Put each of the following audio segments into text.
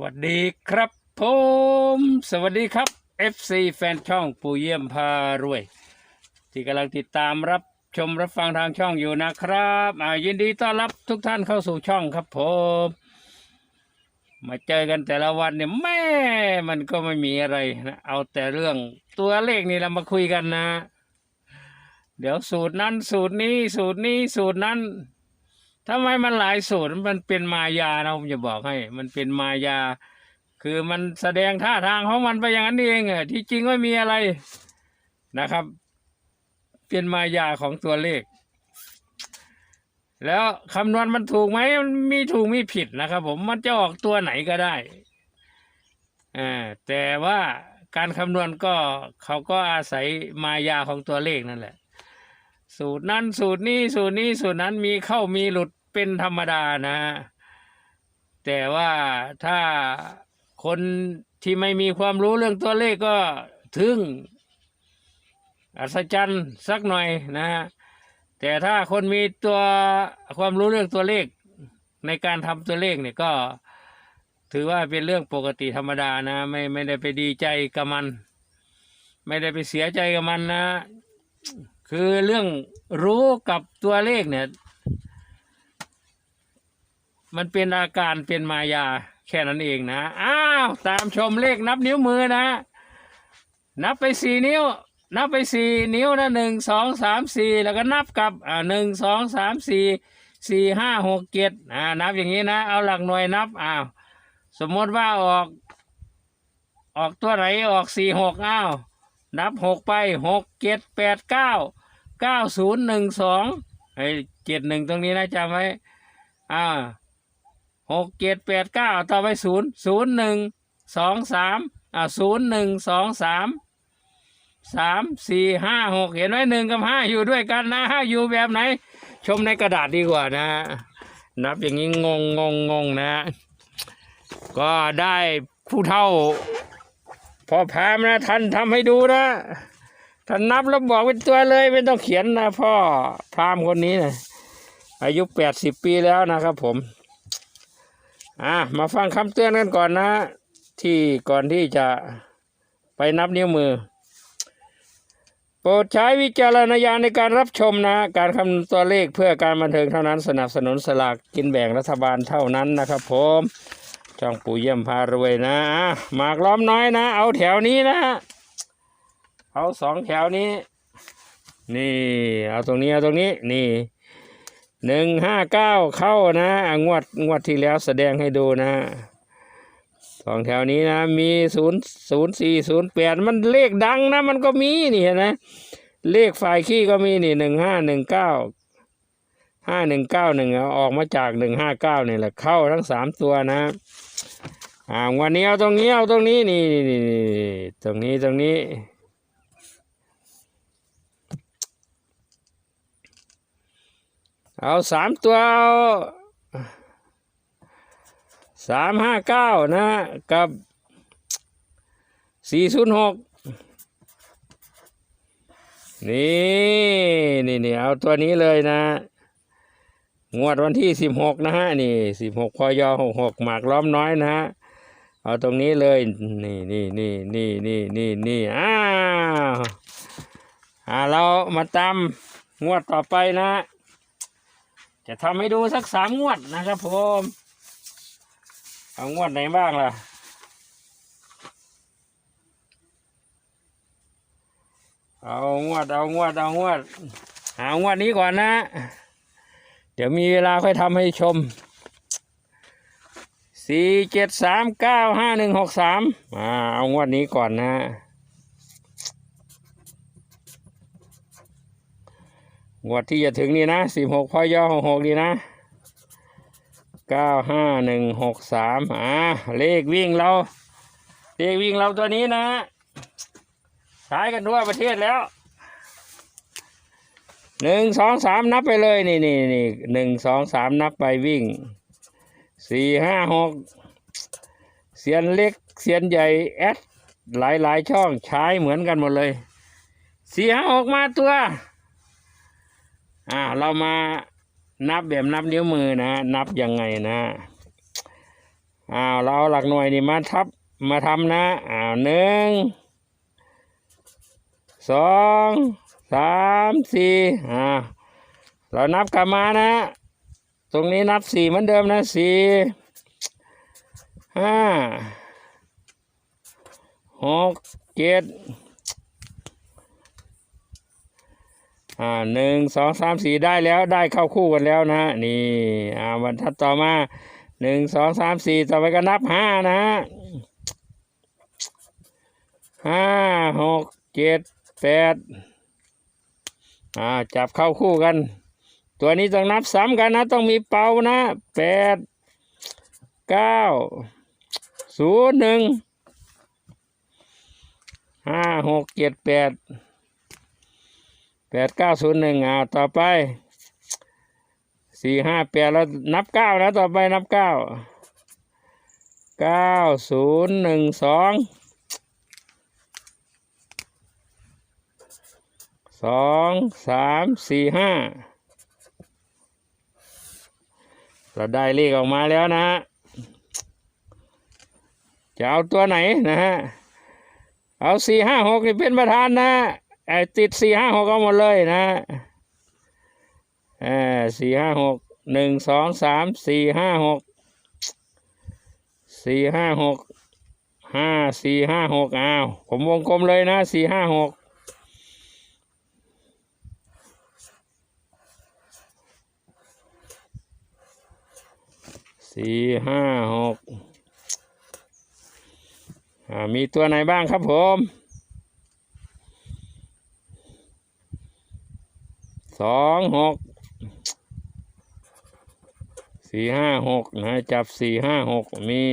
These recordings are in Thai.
วัสดีครับผมสวัสดีครับ FC แฟนช่องปู่เยี่ยมพารวย ที่กำลังติดตามรับชมรับฟังทางช่องอยู่นะครับอายินดีต้อนรับทุกท่านเข้าสู่ช่องครับผม มาเจอกันแต่ละวันเนี่ยแม่มันก็ไม่มีอะไรนะเอาแต่เรื่องตัวเลขนี่เรามาคุยกันนะ เดี๋ยวสูตรนั้นสูตรนี้สูตรนี้สูตรนั้น ทำไมมันหลายสูตรมันเป็นมายานะผมจะบอกให้ มันเป็นมายา คือมันแสดงท่าทางของมันไปอย่างนั้นเองอะที่จริงไม่มีอะไรนะครับ เป็นมายาของตัวเลข แล้วคำนวณมันถูกไหมมันมีถูกมีผิดนะครับ ผมมันจะออกตัวไหนก็ได้อ่าแต่ว่าการคำนวณก็เขาก็อาศัยมายาของตัวเลขนั่นแหละ สูตรนั้นสูตรนี้สูตรนี้สูตรนั้นมีเข้ามีหลุดเป็นธรรมดานะ แต่ว่าถ้าคนที่ไม่มีความรู้เรื่องตัวเลขก็ทึ่ง อัศจรรย์สักหน่อยนะฮะแต่ถ้าคนมีตัวความรู้เรื่องตัวเลขในการทำตัวเลขเนี่ยก็ถือว่าเป็นเรื่องปกติธรรมดานะไม่ไม่ได้ไปดีใจกับมัน ไม่ได้ไปเสียใจกับมันนะ คือเรื่องรู้กับตัวเลขเนี่ย มันเป็นอาการเป็นมายาแค่นั้นเองนะ อ้าว ตามชมเลขนับนิ้วมือนะ นับไปสี่นิ้ว นับไปสี่นิ้วนะหนึ่งสองสามสี่แล้วก็นับกับอ่าหนึ่งสองสามสี่สี่ห้าหกเจ็ดอ่านับอย่างนี้นะ เอาหลักหน่วยนับอ้าวสมมติว่าออก ออกตัวไหนออกสี่หกอ้าวนับหกไปหกเจ็ดแปดเก้า เก้าศูนย์หนึ่งสองไอ้เจ็ดหนึ่งตรงนี้นะจำไว้อ่าหกเจ็ดแปดเก้าต่อไปศูนย์ศูนย์หนึ่งสองสามอ่าศูนย์หนึ่งสองสามสามสี่ห้าหกเห็นไหมหนึ่งกับห้าอยู่ด้วยกันนะห้าอยู่แบบไหน ชมในกระดาษดีกว่านะ นับอย่างนี้งงงงงงนะ ก็ได้ผู้เท่า พอพามนะท่านทำให้ดูนะ ท่านนับแล้วบอกเป็นตัวเลยไม่ต้องเขียนนะพ่อพรามคนนี้นะอายุแปดสิบปีแล้วนะครับผม อะมาฟังคำเตือนกันก่อนนะ ที่ก่อนที่จะไปนับนิ้วมือ โปรดใช้วิจารณญาณในการรับชมนะ การคำนวณตัวเลขเพื่อการบันเทิงเท่านั้นสนับสนุนสลากกินแบ่งรัฐบาลเท่านั้นนะครับผมช่องปู่เยี่ยมพารวยนะอะหมากล้อมน้อยนะ เอาแถวนี้นะ เอาสองแถวนี้ นี่ เอาตรงนี้เอาตรงนี้ นี่หนึ่งห้าเก้าเข้านะงวดงวดที่แล้วแสดงให้ดูนะสองแถวนี้นะ มีศูนย์ศูนย์สี่ศูนย์แปดมันเลขดังนะ มันก็มีนี่เห็นไหมเลขฝ่ายขี้ก็มีนี่หนึ่งห้าหนึ่งเก้าห้าหนึ่งเก้าหนึ่งออกมาจากหนึ่งห้าเก้านี่แหละเข้าทั้งสามตัวนะอ่าวันนี้เอาตรงนี้เอาตรงนี้นี่นี่นี่ตรงนี้ตรงนี้ เอาสามตัวเอาสามห้าเก้านะกับสี่ศูนย์หกนี่นี่นี่เอาตัวนี้เลยนะ งวดวันที่สิบหกนะฮะนี่สิบหกพยหกหกหมากล้อมน้อยนะฮะเอาตรงนี้เลย นี่นี่นี่นี่นี่นี่นี่อ้าวอ่าเรามาตามงวดต่อไปนะ จะทำให้ดูสักสามงวดนะครับผมเอางวดไหนบ้างล่ะ เอางวด เอางวด เอางวดเอางวดนี้ก่อนนะ เดี๋ยวมีเวลาค่อยทำให้ชมสี่เจ็ดสามเก้าห้าหนึ่งหกสามอ่าเอางวดนี้ก่อนนะ งวดที่จะถึงนี่นะสิบหกพอย่อหกหกดีนะเก้าห้าหนึ่งหกสามอ่าเลขวิ่งเรา เลขวิ่งเราตัวนี้นะใช้กันทั่วประเทศแล้วหนึ่งสองสามนับไปเลยนี่นี่นี่หนึ่งสองสามนับไปวิ่งสี่ห้าหกเสียนเล็กเสียนใหญ่แอดหลายหลายช่องใช้เหมือนกันหมดเลยสี่ห้าหกมาตัว อ่าเรามานับแบบนับนิ้วมือนะนับยังไงนะอ้าวเราเอาหลักหน่วยนี่มาทับมาทำนะอ้าวหนึ่งสองสามสี่อ่าเรานับกลับมานะ ตรงนี้นับสี่เหมือนเดิมนะสี่ห้าหกเจ็ด อ่าหนึ่งสองสามสี่ได้แล้วได้เข้าคู่กันแล้วนะนี่อ่าบรรทัดต่อมาหนึ่งสองสามสี่ต่อไปก็นับห้านะห้าหกเจ็ดแปดอ่าจับเข้าคู่กัน ตัวนี้ต้องนับซ้ำกันนะ ต้องมีเป่านะแปดเก้าศูนย์หนึ่งห้าหกเจ็ดแปด แปดเก้าศูนย์หนึ่งอ่าต่อไปสี่ห้าแปดแล้วนับเก้านะต่อไปนับเก้าเก้าศูนย์หนึ่งสองสองสามสี่ห้าเราได้เลขออกมาแล้วนะฮะจะเอาตัวไหนนะฮะ เอาสี่ห้าหกนี่เป็นประธานนะ ไอ้ติดสี่ห้าหกเอาหมดเลยนะเออสี่ห้าหกหนึ่งสองสามสี่ห้าหกสี่ห้าหกห้าสี่ห้าหกอ้าวผมวงกลมเลยนะสี่ห้าหกสี่ห้าหกมีตัวไหนบ้างครับผม สองหกสี่ห้าหกนะจับสี่ห้าหกมี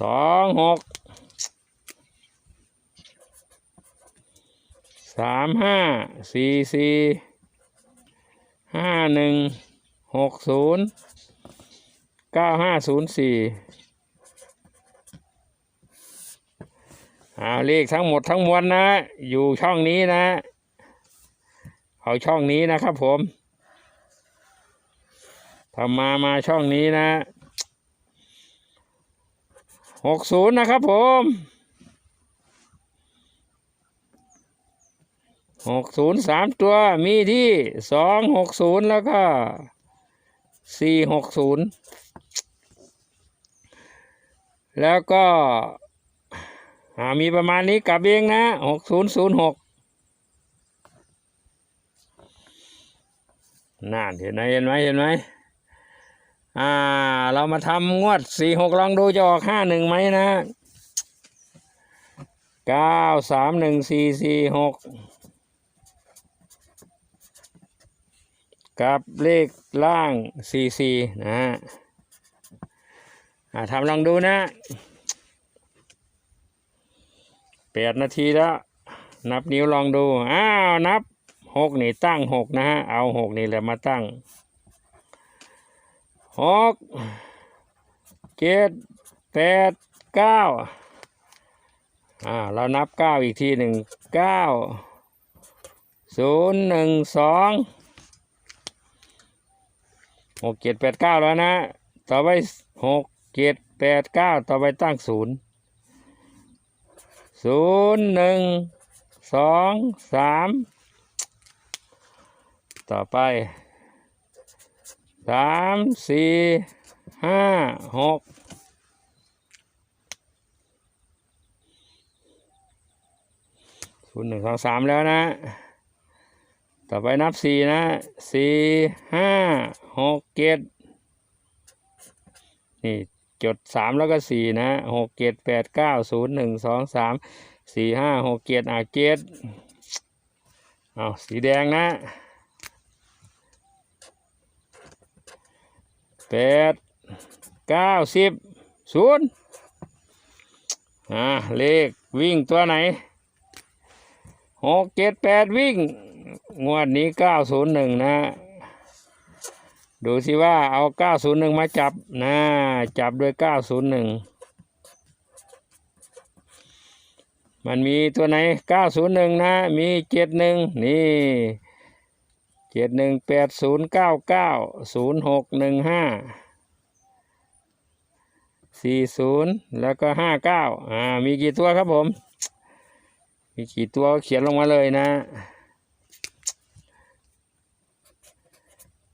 สองหกสามห้าสี่สี่ห้าหนึ่งหกศูนย์เก้าห้าศูนย์สี่เอาเลขทั้งหมดทั้งมวลนะ อยู่ช่องนี้นะ เอาช่องนี้นะครับผมทำมามาช่องนี้นะหกศูนย์นะครับผมหกศูนย์สามตัวมีที่สองหกศูนย์แล้วก็สี่หกศูนย์แล้วก็มีประมาณนี้กลับเองนะหกศูนย์ศูนย์หก น่านเห็นไหมเห็นไหมเห็นไหมอ่า เรามาทำงวดสี่หกลองดูจะออกห้าหนึ่งไหมนะเก้าสามหนึ่งสี่สี่หกกับเลขล่างสี่สี่นะฮะทำลองดูนะแปดนาทีแล้ว นับนิ้วลองดู อ้าว นับ หกนี่ตั้งหกนะฮะ เอาหกนี่แหละมาตั้งหกเจ็ดแปดเก้าอ่าเรานับเก้าอีกทีหนึ่งเก้าศูนย์หนึ่งสองหกเจ็ดแปดเก้าแล้วนะ ต่อไปหกเจ็ดแปดเก้าต่อไปตั้งศูนย์ศูนย์หนึ่งสองสาม ต่อไปสามสี่ห้าหกศูนย์หนึ่งสองสามแล้วนะ ต่อไปนับสี่นะสี่ห้าหกเจ็ดนี่จดสามแล้วก็สี่นะหกเจ็ดแปดเก้าศูนย์หนึ่งสองสามสี่ห้าหกเจ็ดอะเจ็ดเอาสีแดงนะ แปดเก้าสิบศูนย์อ่าเลขวิ่งตัวไหนหกเจ็ดแปดวิ่ง งวดนี้เก้าศูนย์หนึ่งนะ ดูสิว่าเอาเก้าศูนย์หนึ่งมาจับนะจับด้วยเก้าศูนย์หนึ่งมันมีตัวไหนเก้าศูนย์หนึ่งนะ มีเจ็ดหนึ่งนี่ เจ็ดหนึ่งแปดศูนย์เก้าเก้าศูนย์หกหนึ่งห้าสี่ศูนย์แล้วก็ห้าเก้าอ่ามีกี่ตัวครับผม มีกี่ตัวเขียนลงมาเลยนะ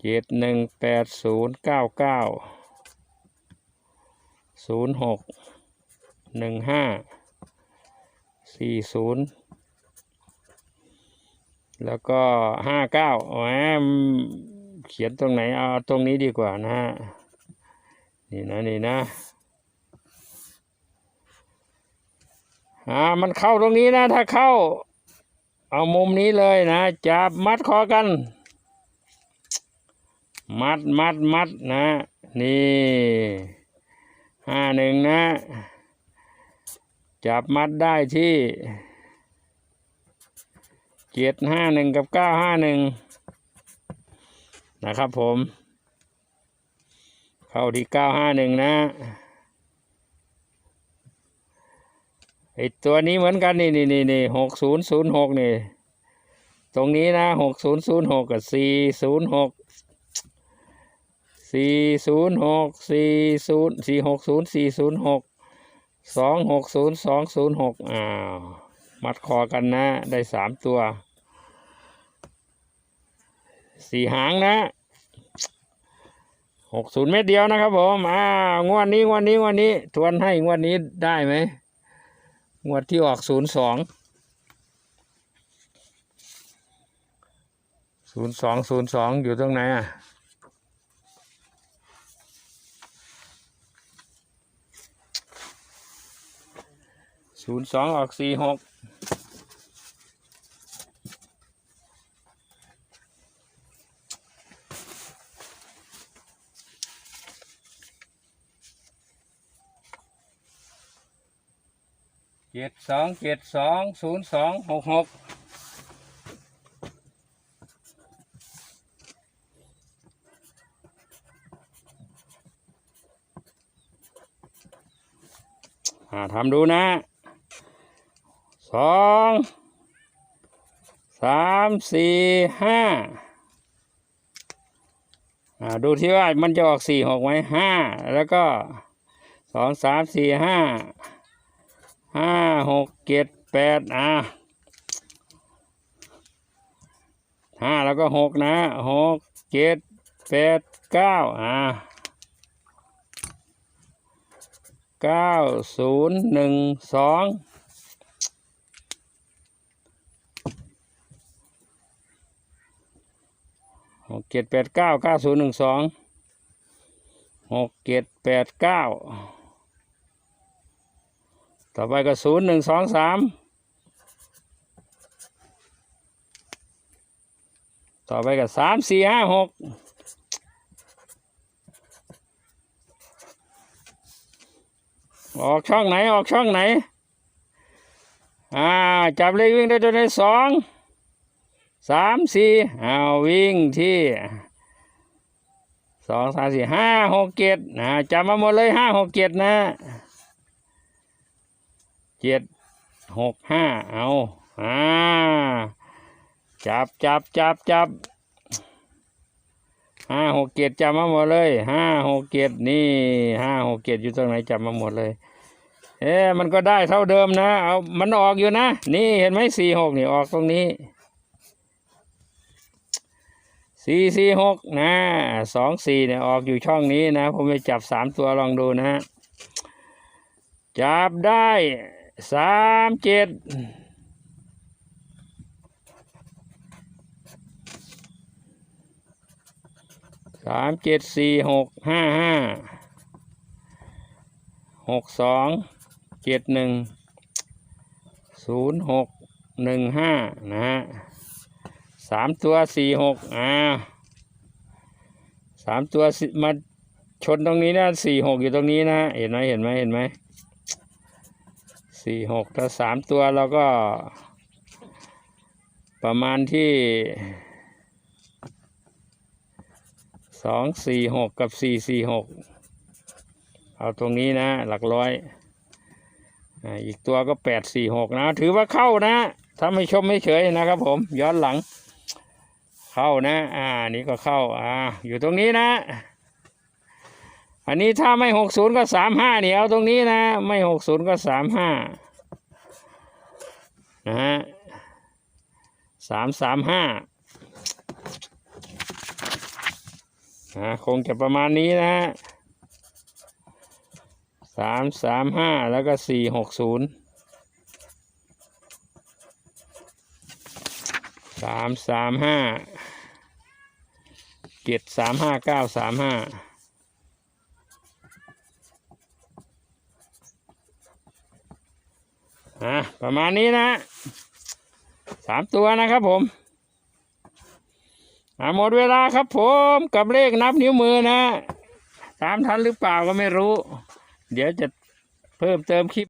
เจ็ดหนึ่งแปดศูนย์เก้าเก้าศูนย์หกหนึ่งห้าสี่ศูนย์ แล้วก็ห้าเก้าแหมเขียนตรงไหนเอาตรงนี้ดีกว่านะฮะนี่นะนี่นะอ่ามันเข้าตรงนี้นะ ถ้าเข้า เอามุมนี้เลยนะจับมัดคอกัน มัดมัดมัดนะ นี่ห้าหนึ่งนะ จับมัดได้ที่ เจ็ดห้าหนึ่งกับเก้าห้าหนึ่งนะครับผม เข้าที่เก้าห้าหนึ่งนะไอตัวนี้เหมือนกันนี่นี่นี่นี่หกศูนย์ศูนย์หกนี่ ตรงนี้นะหกศูนย์ศูนย์หกกับสี่ศูนย์หกสี่ศูนย์หกสี่ศูนย์สี่หกศูนย์สี่ศูนย์หกสองหกศูนย์สองศูนย์หกอ้าว มัดคอกันนะ ได้สามตัว สี่หางนะหกศูนย์เม็ดเดียวนะครับผมอ้างวดนี้งวดนี้งวดนี้ ทวนให้งวดนี้ได้ไหมงวดที่ออกศูนย์สองศูนย์สองศูนย์สองอยู่ตรงไหนอะศูนย์สองออกสี่หก จ็ดสองเจ็ดสองศูนย์สองหกหกอ่าทำดูนะสองสามสี่ห้าอ่าดูที่ว่ามันจะออกสี่หกไหมห้าแล้วก็สองสามสี่ห้า ห้าหกเจ็ดแปดอะห้าแล้วก็หกนะหกเจ็ดแปดเก้าอะเก้าศูนย์หนึ่งสองหกเจ็ดแปดเก้าเก้าศูนย์หนึ่งสองหกเจ็ดแปดเก้า ต่อไปก็ศูนย์หนึ่งสองสามต่อไปก็สามสี่ห้าหกออกช่องไหนออกช่องไหน อ่า จับเลขวิ่งได้ตัวในสองสามสี่เอาวิ่งที่สองสามสี่ห้าหกเจ็ดอ่าจับมาหมดเลยห้าหกเจ็ดนะ เจ็ดหกห้าเอาอ่าจับจับจับจับห้าหกเจ็ดจับมาหมดเลยห้าหกเจ็ดนี่ห้าหกเจ็ดอยู่ตรงไหนจับมาหมดเลย เอ๊ะมันก็ได้เท่าเดิมนะเอามันออกอยู่นะ นี่เห็นไหมสี่หกนี่ออกตรงนี้สี่สี่หกนะสองสี่เนี่ยออกอยู่ช่องนี้นะ ผมจะจับสามตัวลองดูนะฮะจับได้ สามเจ็ดสามเจ็ดสี่หกห้าห้าหกสองเจ็ดหนึ่งศูนย์หกหนึ่งห้านะฮะสามตัวสี่หกอ่าสามตัวมาชนตรงนี้นะสี่หกอยู่ตรงนี้นะเห็นไหมเห็นไหมเห็นไหม สี่หกถ้าสามตัวเราก็ ประมาณที่สองสี่หกกับสี่สี่หกเอาตรงนี้นะ หลักร้อยอีกตัวก็แปดสี่หกนะ ถือว่าเข้านะถ้าไม่ชมไม่เฉยนะครับผม ย้อนหลัง เข้านะ อ่า นี่ก็เข้า อ่า อยู่ตรงนี้นะ อันนี้ถ้าไม่หกศูนย์ก็สามห้าเนี่ยเอาตรงนี้นะ ไม่หกศูนย์ก็สามห้านะฮะสามสามห้าอ่าคงจะประมาณนี้นะฮะสามสามห้าแล้วก็สี่หกศูนย์สามสามห้าเจ็ดสามห้าเก้าสามห้า อะประมาณนี้นะสามตัวนะครับผมหมดเวลาครับผมกับเลขนับนิ้วมือนะตามทันหรือเปล่าก็ไม่รู้ เดี๋ยวจะเพิ่มเติมคลิป